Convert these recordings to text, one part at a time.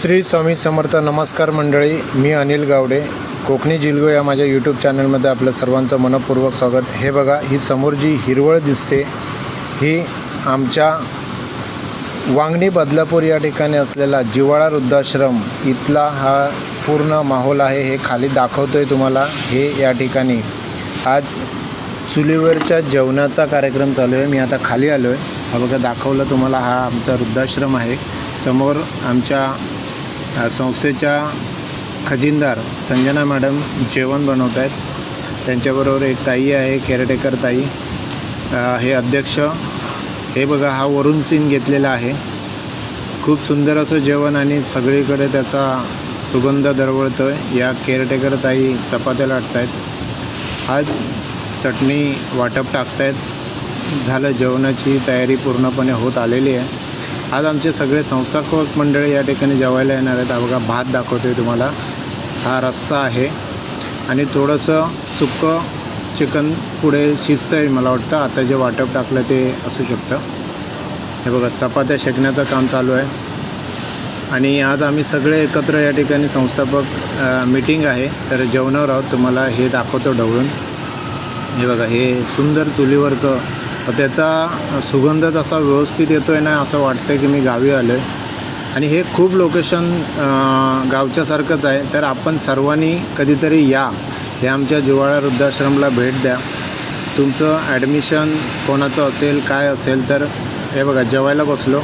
श्री स्वामी समर्थ नमस्कार मंडळी मी अनिल गावडे. कोकणी जिलगो या माझ्या यूट्यूब चॅनलमध्ये आपलं सर्वांचं मनपूर्वक स्वागत. हे बघा ही समोर जी हिरवळ दिसते ही आमच्या वांगणी बदलापूर या ठिकाणी असलेला जिवाळा वृद्धाश्रम इथला हा पूर्ण माहोल आहे हे खाली दाखवतो आहे तुम्हाला हे या ठिकाणी. आज चुलीवरच्या जेवणाचा कार्यक्रम चालू आहे मी आता खाली आलो आहे हा बघा दाखवलं तुम्हाला हा आमचा वृद्धाश्रम आहे. समोर आमच्या संस्थेच्या खजिनदार संजना मॅडम जेवण बनवत आहेत. त्यांच्याबरोबर एक ताई आहे केअरटेकर ताई. हे अध्यक्ष हे बघा हा वरुण सीन घेतलेला आहे. खूप सुंदर असं जेवण आणि सगळीकडे त्याचा सुगंध दरवळतो आहे या केअरटेकर ताई चपात्या लाटत आहेत आज चटणी वाटप टाकतायत. झालं जेवणाची तयारी पूर्णपणे होत आलेली आहे. आज आमचे सगळे संस्थापक मंडळी या ठिकाणी जेवायला येणार आहेत. हा बघा भात दाखवतोय तुम्हाला. हा रस्सा आहे. आणि थोडंसं सुकं चिकन पुढे शिजतं आहे मला वाटतं. आता जे वाटप टाकलं ते असू शकतं. हे बघा चपात्या शेकण्याचं काम चालू आहे. आणि आज आम्ही सगळे एकत्र या ठिकाणी संस्थापक मीटिंग आहे. तर जेवणावर आहोत. तुम्हाला हे दाखवतो ढवळून. हे बघा हे सुंदर चुलीवरचं त्याचा सुगंधच असा व्यवस्थित येतो आहे ना असं वाटतं की मी गावी आलो आहे आणि हे खूप लोकेशन गावच्यासारखंच आहे. तर आपण सर्वांनी कधीतरी या. हे आमच्या जिवाळा वृद्धाश्रमला भेट द्या. तुमचं ॲडमिशन कोणाचं असेल काय असेल तर हे बघा जेवायला बसलो.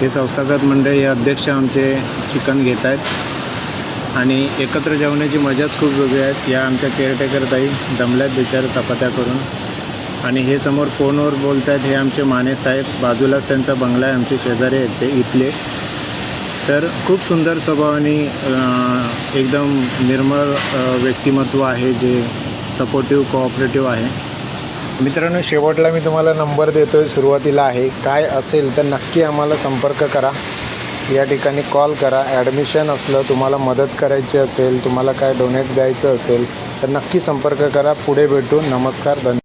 हे संस्थागत मंडळी हे अध्यक्ष आमचे चिकन घेत आहेत आणि एकत्र जेवण्याची मजाच खूप वेगळी आहेत या आमच्या केअरटेकर ताई दमल्यात बिचार चपात्या करून. आणि हे समोर फोनवर बोलत आहेत हे आमचे माने साहेब. बाजूलाच त्यांचा बंगला आहे आमचे शेजारी आहेत ते इथले. तर खूप सुंदर स्वभावाने एकदम निर्मळ व्यक्तिमत्व आहे जे सपोर्टिव्ह कोऑपरेटिव्ह आहे. मित्रांनो शेवटला मी तुम्हाला नंबर देतो आहे सुरुवातीला आहे. काय असेल तर नक्की आम्हाला संपर्क करा. या ठिकाणी कॉल करा. ॲडमिशन असलं तुम्हाला मदत करायची असेल तुम्हाला काय डोनेट द्यायचं असेल तर नक्की संपर्क करा. पुढे भेटू. नमस्कार धन्यवाद.